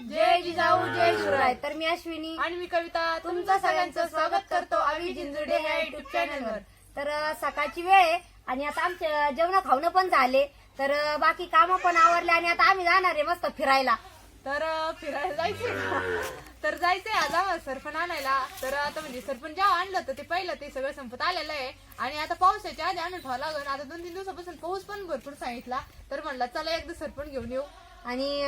जय जिजाऊ जय शिवराय. तर मी अश्विनी. आणि मी कविता. तुमचं सगळ्यांचं स्वागत करतो आम्ही जिंजुडे ह्या युट्यूब चॅनलवर तर सकाळची वेळ आहे आणि आता आमचे जेवण खावणं पण झाले. तर बाकी कामं पण आवरले आणि आता आम्ही जाणार आहे मस्त फिरायला. तर फिरायला जायचंय? तर जायचंय आम्हाला सरपण आणायला. तर आता म्हणजे सरपण जेव्हा आणलं तर ते पहिलं ते सगळं संपत आलेलं आहे. आणि आता पावसाच्या आधी आणून ठेवा लागेल आता दोन तीन दिवसापासून पाऊस पण भरपूर सांगितला. तर म्हणलं चला एकदा सरपण घेऊन येऊ. आणि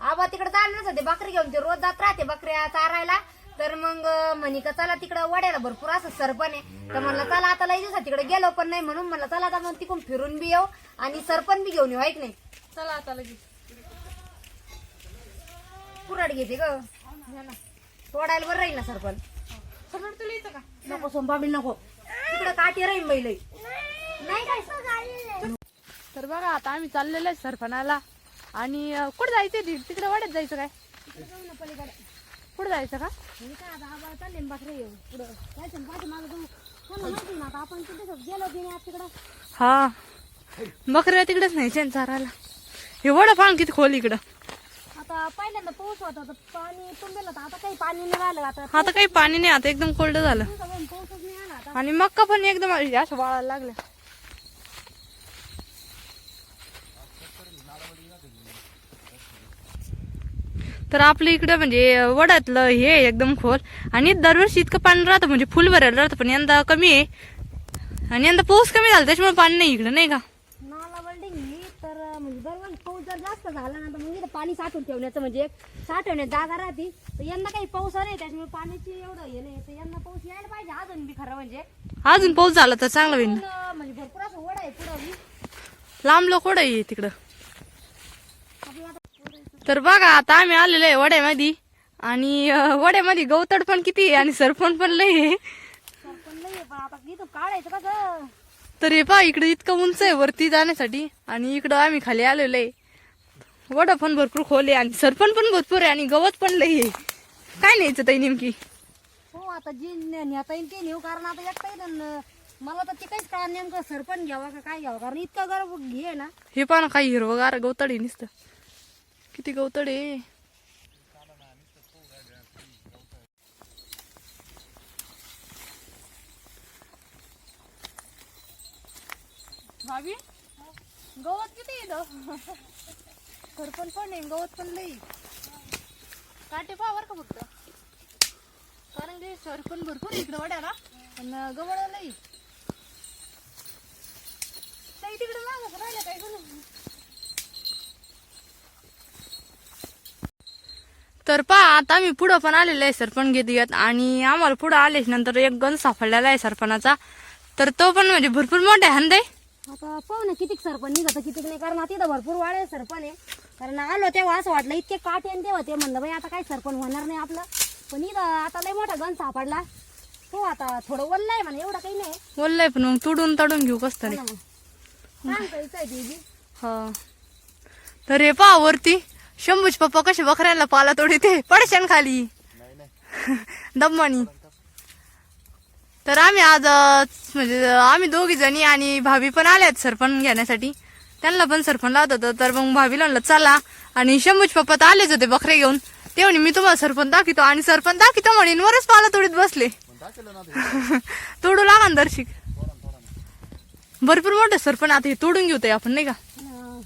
आबा तिकडे चालणारच होते बकरी घेऊन. ते रोज जात राहते बकऱ्या चारायला. तर मग म्हणे का चला तिकडं वड्याला भरपूर असं सरपण आहे. तर म्हणलं चला आता लई दिवसात तिकडे गेलो पण नाही म्हणून म्हणलं चला आता मग तिकडून फिरून बी येऊ आणि सरपण बी घेऊन येऊ ऐक नाही? चला आता लगेच. कुराड घेते ग. तोडायला बरं राहील ना सरपण. सरपण तुला येतं का? नको सोमपापडी नको. तिकडं काठी राहील बैल नाही काय तर बघा आता आम्ही चाललेलो आहे सरपणाला. आणि कुठं जायचं ती? तिकडे वाड्यात जायचं काय? कुठं जायचं का? हा. बकऱ्या तिकडेच नाही चारायला. हे वडा पान किती खोल इकडं. आता पहिल्यांदा पाऊस होता तर पाणी तुंबेल होतं आता काही पाणी नाही राहिलं आता आता काही पाणी नाही आता एकदम कोल्ड झालं. पाऊसच नाही आला आता आणि मक्का पण एकदम अशा वाळायला लागल्या. तर आपल्या इकडं म्हणजे वडातलं हे एकदम खोल. आणि दरवर्षी इतकं पाणी राहतं म्हणजे फुल भरायला राहतं पण यंदा कमी आहे. आणि यंदा पाऊस कमी झाला त्याच्यामुळे पाणी नाही इकडं नाही का? नाला बिल्डिंग तर म्हणजे पाऊस जर जास्त झाला ना तर मग पाणी साठवून ठेवण्याचं म्हणजे साठवण्यात जागा राहते. तर यंदा काही पाऊस नाही त्याच्यामुळे पाण्याची एवढं हे नाही. तर यंदा पाऊस यायला पाहिजे अजून बी खरं म्हणजे. अजून पाऊस झाला तर चांगला होईल. म्हणजे भरपूर असं ओढ आहे पुढं लांब लोक आहे तिकडं? आपलं तर बघा आता आम्ही आलेलो आहे वड्यामध्ये. आणि वड्यामध्ये गवतड पण किती आहे आणि सरपण पण लय पण तर हे पहा इकडे इतकं उंच आहे वरती जाण्यासाठी. आणि इकडं आम्ही खाली आलेलो आहे. वडा पण भरपूर खोल आहे आणि सरपण पण भरपूर आहे आणि गवत पण आहे. काय न्यायचं ताई नेमकी? हो आता जी नेता येईल ते नेऊ कारण आता एकटा मला तर ते काहीच कळणार नेमकं सरपण घ्यावा का काय घ्यावं? कारण इतकं गरम घे ना. हे ना काही हिरवगार गवतड नुसतं. किती गवतड आहे. भाभी गवत किती आहे इथं? सरपण पण आहे गवत पण लई. काटे पावर का फक्त. कारण ते सरपण भरपूर आहे इकडं वाड्याला पण गवळ लई. तिकडे मागच राहिलं काय करू तर पहा आता आम्ही पुढं पण आलेलो आहे सरपण घेत आणि आम्हाला पुढं आलेच नंतर एक गण सापडलेला आहे सरपणाचा. तर तो पण म्हणजे भरपूर मोठा आहे हंदे. आता पाहू ना कितीक सरपण निघत कितीक नाही. कारण आता इथं भरपूर वाळे सरपण आहे. कारण आलो तेव्हा असं वाटलं इतके काटे आणि तेव्हा ते म्हणलं बाई आता काही सरपण होणार नाही आपलं? पण इथं आता लय मोठा गण सापडला. हो आता थोडं आहे म्हणा एवढं काही नाही. बोललंय पण मग तुडून तडून घेऊ कस तरी. हो आहे. हा. तर हे पहा वरती. शंभूच पप्पा कसे बकऱ्यांना पाला तोडीते. पडशान खाली. दम्मानी. तर आम्ही आज म्हणजे आम्ही दोघी जणी आणि भाभी पण आल्यात सरपण घेण्यासाठी. त्यांना पण सरपण लावत होतं तर मग भाभी म्हणलं चला. आणि शंभूच पप्पा तर आलेच होते बकरे घेऊन. ते म्हणे मी तुम्हाला सरपण दाखवतो. आणि सरपण दाखवतो म्हणे वरच पाला तोडीत बसले. तोडू लागा दर्शिक. भरपूर मोठं सरपण आता हे तोडून घेऊ आपण नाही का हा.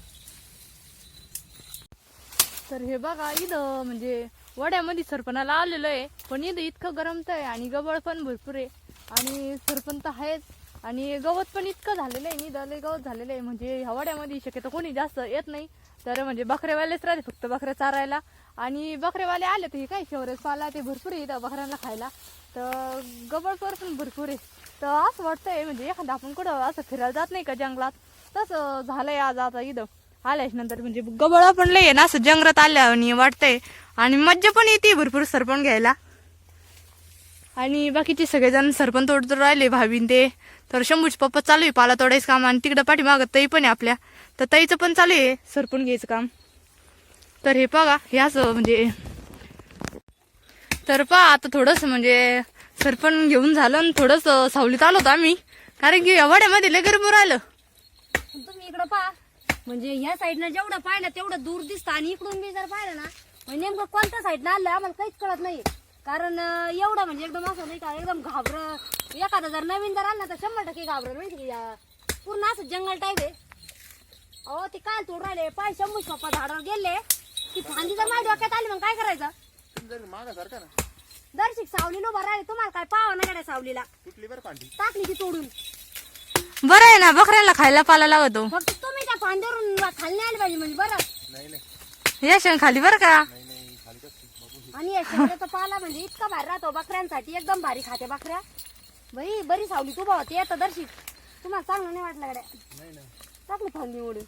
तर हे बघा इथं म्हणजे वड्यामध्ये सरपणाला आलेलं आहे. पण इथं इतकं गरमत आहे आणि गबळ पण भरपूर आहे. आणि सरपण तर आहेच. आणि गवत पण इतकं झालेलं आहे निदाले गवत झालेलं आहे. म्हणजे ह्या वड्यामध्ये शक्यतो कोणी जास्त येत नाही. तर म्हणजे बकरेवालेच राहते फक्त बकऱ्या चारायला. आणि बकऱ्यावाले आले तर हे काय शेवरेच पाला ते भरपूर येतं बकऱ्यांना खायला. तर गबळ पण भरपूर आहे. तर असं वाटतंय म्हणजे एखादं आपण कुठं असं फिरायला जात नाही का जंगलात? तसं झालंय आज आता इथं. आल्याच नंतर म्हणजे गबळ पण लय आहे ना असं जंगलात आल्या आणि वाटतंय. आणि मज्जा पण येते भरपूर सरपण घ्यायला. आणि बाकीचे सगळेजण सरपण तोडत राहिले भावीन ते. तर शंभूचे पप्पा चालू आहे पाला तोडायचं काम आणि तिकडं पाठीमागं तई पण आहे आपल्या. तर तईचं पण चालू आहे सरपण घ्यायचं काम. तर हे बघा हे असं म्हणजे तर पहा आता थोडंसं म्हणजे सरपण घेऊन झालं आणि थोडंसं सावलीत आलो होतो आम्ही. कारण की या वड्यामध्ये लय गरम राहिलं. तुम्ही इकडं पहा. म्हणजे ह्या साईडनं जेवढं पाहिलं तेवढं दूर दिसतं. आणि इकडून मी जर पाहिलं ना म्हणजे नेमकं कोणत्या साईडनं आलं आम्हाला काहीच कळत नाही कारण एवढं म्हणजे एकदम असं नाही का एकदम घाबर. एखादा जर नवीन जर आला तर शंभर टक्के घाबरत माहिती का? या पूर्ण असं जंगल टाईप आहे. अहो ते काय तोड राहिले. पाय शंभू पप्पा झाडावर गेले. ती फांदी जर माझ्या डोक्यात आली मग काय करायचं? मागासारखा ना. दर्शिक सावलीला उभा राहिले. तुम्हाला काय पावा ना गाड्या सावलीला? टाकली ती तोडून. बरं आहे ना बकऱ्यांना खायला पाला लागतो फक्त फांद्यावरून खाली नाही आले पाहिजे म्हणजे बरं. नाही नाही. या शेण खाली बरं का? नाही नाही खाली कसं बघू आणि या पाला म्हणजे इतका भारी राहतो बकऱ्यांसाठी. एकदम भारी खाते बकऱ्या. बाई बरी सावली तू भावते येतं दर्शिक. तुम्हाला चांगलं नाही वाटलं गड्या टाकली फांदी ओढून.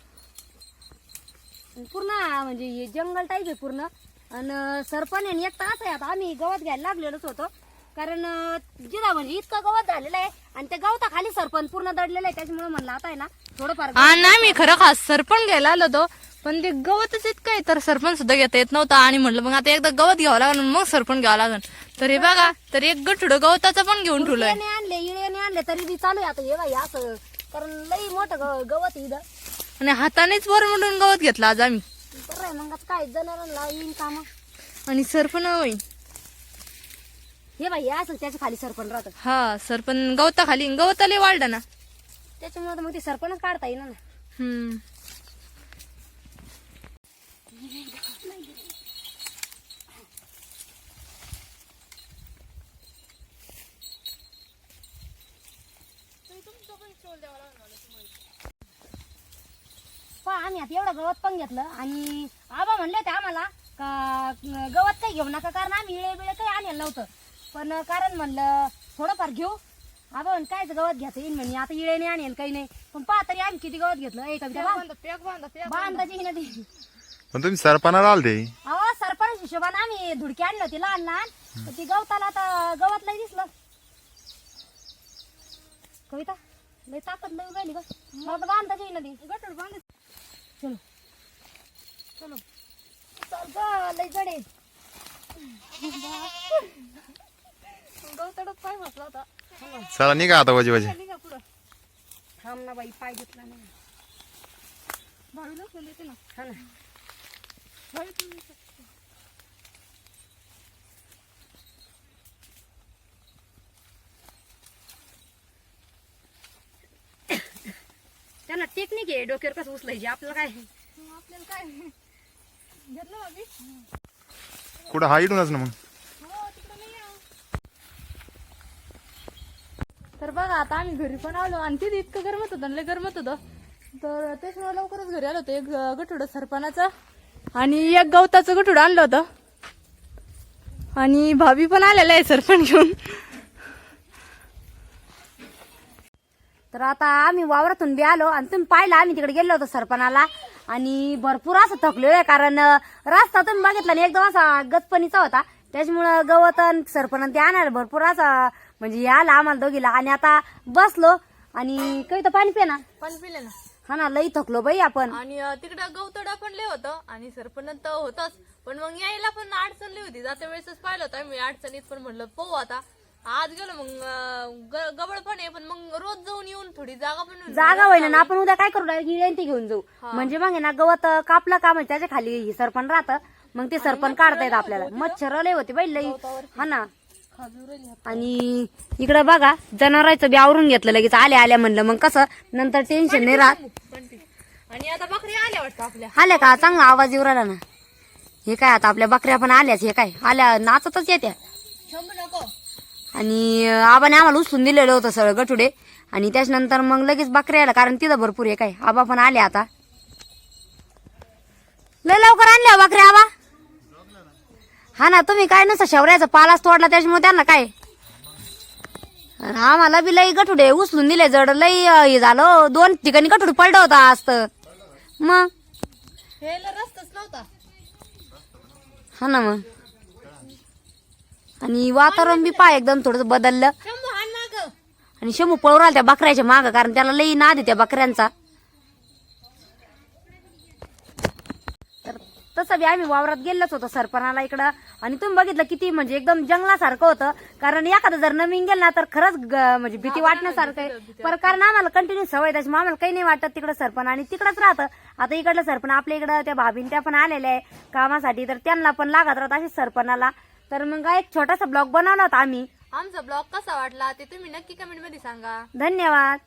आणि पूर्ण म्हणजे हे जंगल टाईप आहे पूर्ण. आणि सरपण आहे एक तास आहे. आता आम्ही गवत घ्यायला लागलेलोच होतो. कारण अं, जिथं म्हणजे इतकं गवत झालेलं आहे. आणि त्या गवताखाली सरपण पूर्ण दडलेलं आहे. त्याच्यामुळे म्हणलं आता आहे ना हा नाही मी खरं खास सरपण घ्यायला आलो होतो पण ते गवतच इतकं आहे तर सरपण सुद्धा घेता येत नव्हता. आणि म्हटलं मग आता एकदा गवत घ्यावं लागेल मग सरपण घ्यावं लागेल. तर हे बघा तर एक गठुड गवताचं पण घेऊन ठेवलंय. इळेने आणले इळेने आणले तरी बी चालू आहे आता हे बाई असं कारण लई मोठं गवत आहे इथं. आणि हातानेच वर म्हणून गवत घेतलं आज आम्ही. बरं आहे मग आता काय जनावरांना येईन काम? आणि सरपण होईल हे बाई हे असं त्याच्याखाली सरपण राहतं. हा सरपण गवताखाली गवताले वाढलं ना. त्याच्यामुळे मग ते सरपणच काढता येईना ना. हम्म. आम्ही आता एवढं गवत पण घेतलं आणि आबा म्हणले होते आम्हाला का गवत काही घेऊ नका कारण आम्ही इळे बिळे काही आणलेलं नव्हतं. पण कारण म्हणलं थोडंफार घेऊ म्हण कायच गवत घ्यायचं येईन म्हणे. आता इळे नाही आणेल काही नाही. पण पहा तरी आम्ही किती गवत घेतलं. एक कविता बांधाची हिनं ती? पण तुम्ही सरपणाला आलते. अहो सरपंच हिशोबाने आम्ही धुडकी आणली होती लहान लहान. तर ती गवताला आता गवत लय दिसलं. कविता लय ताकद लय उगाली बस मला बांधाची हिनं ती. गटूड बांध. चलो. चलो. चल ग लय जडे पाय म्हटला होता चला निघा आता वजे वजे. निघा पुढं. थांब ना बाई पाय घेतला नाही. भावीला ना हा ना. भावी तुम्ही त्यांना टेक्निक आहे डोक्यावर कसं उचलायची? आपल्याला काय आपल्याला काय घेतलं भाभी कुठं? हा इडूनच ना मग हो तिकडं नाही आहे. तर बघा आता आम्ही घरी पण आलो आणि तिथे इतकं गरमत होतं लय गरमत होतं. तर त्याच्यामुळे लवकरच घरी आलो होतो एक गठुड सरपणाचं आणि एक गवताचं गठुडं आणलं होतं. आणि भाभी पण आलेलं आहे सरपण घेऊन. तर आता आम्ही वावरातून बी आलो आणि तुम्ही पाहिलं आम्ही तिकडे गेलो होतो सरपणाला. आणि भरपूर असं थकलो आहे कारण रास्ता रस्ता तुम्ही बघितला आणि एकदम असा गचपणीचा होता. त्याच्यामुळं गवत आणि सरपण ते आणायला भरपूर असा म्हणजे आला आम्हाला दोघीला. आणि आता बसलो आणि कविता पाणी पे ना. पाणी पिले ना. हा ना लई थकलो बाई आपण. आणि तिकडं गवतडा पण लय होतं. आणि सरपण तर होतच. पण मग यायला पण अडचण लई होती. जात्या वेळेसच पाहिलं होतं. मी अडचणीत पण म्हणलं पाहू आता. आज गेलो मग अं, ग- गबळ पण आहे. पण मग रोज जाऊन येऊन थोडी जागा पण होईल. जागा होईना ना आपण उद्या काय करू? ते घेऊन जाऊ. म्हणजे मग आहे ना गवत कापलं का म्हणजे त्याच्याखाली हे सरपण राहतं. मग ते सरपण काढता येत आपल्याला. मच्छर लय होते बाई लई. हा ना. आणि इकडं बघा जनावरांचं बी आवरून घेतलं लगेच आल्या आल्या म्हणलं. मग कसं? नंतर टेन्शन नाही राहत. आणि आता बकरी आल्या वाटतं आपल्या. आल्या का? चांगला आवाज येऊ राहिला ना. हे काय आता आपल्या बकऱ्या पण आल्याच हे काय? आल्या नाचतच येत्या. आणि आबाने आम्हाला उचलून दिलेलं होतं सगळं गठुडे. आणि त्याच्यानंतर मग लगेच बकऱ्या आल्या कारण तिथं भरपूर आहे काय? आबा पण आले आता. लय लवकर आणल्या हो बकऱ्या आबा? हा ना तुम्ही काय नसतं शेवऱ्याचा पालाच तोडला त्याच्यामुळे त्यांना काय? आम्हाला बी लई गठुडे उचलून दिले जड लई हे झालं. दोन ठिकाणी गठुडे पडलं होतं आज तर. मग? हेला रस्ताच नव्हता. हा ना मग. आणि वातावरण बी पाय एकदम थोडस बदललं. आणि शंभू पळून राहिला त्या बकऱ्याच्या माग कारण त्याला लई नाद आहे त्या बकऱ्यांचा. तसं बी आम्ही वावरात गेलोच होतो सरपणाला इकडं. आणि तुम्ही बघितलं किती म्हणजे एकदम जंगलासारखं होतं. कारण एखादं जर नवीन गेलं ना तर खरंच ग- म्हणजे भीती वाटण्यासारखं आहे. पर कारण आम्हाला कंटिन्यू सवय त्याच्यामुळे आम्हाला काही नाही वाटत तिकडं सरपण. आणि तिकडंच राहतं. आता इकडलं सरपण आपल्या इकडं त्या भाभीन त्या पण आलेल्या आहे कामासाठी तर त्यांना पण लागत राहत असे सरपणाला. तर मग एक छोटासा ब्लॉग बनवला होता आम्ही. आमचा ब्लॉग कसा वाटला ते तुम्ही नक्की कमेंटमध्ये सांगा. धन्यवाद.